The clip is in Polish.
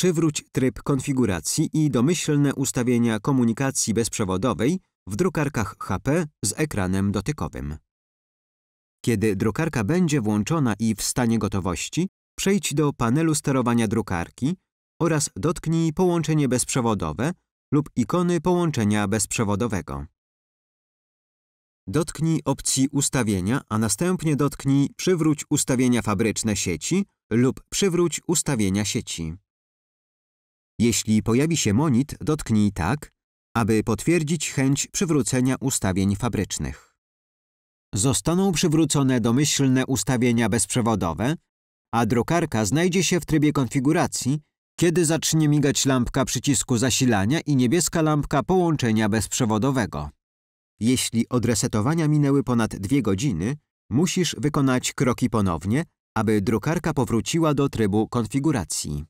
przywróć tryb konfiguracji i domyślne ustawienia komunikacji bezprzewodowej w drukarkach HP z ekranem dotykowym. Kiedy drukarka będzie włączona i w stanie gotowości, przejdź do panelu sterowania drukarki oraz dotknij połączenie bezprzewodowe lub ikony połączenia bezprzewodowego. Dotknij opcji ustawienia, a następnie dotknij przywróć ustawienia fabryczne sieci lub przywróć ustawienia sieci. Jeśli pojawi się monit, dotknij tak, aby potwierdzić chęć przywrócenia ustawień fabrycznych. Zostaną przywrócone domyślne ustawienia bezprzewodowe, a drukarka znajdzie się w trybie konfiguracji, kiedy zacznie migać lampka przycisku zasilania i niebieska lampka połączenia bezprzewodowego. Jeśli od resetowania minęły ponad dwie godziny, musisz wykonać kroki ponownie, aby drukarka powróciła do trybu konfiguracji.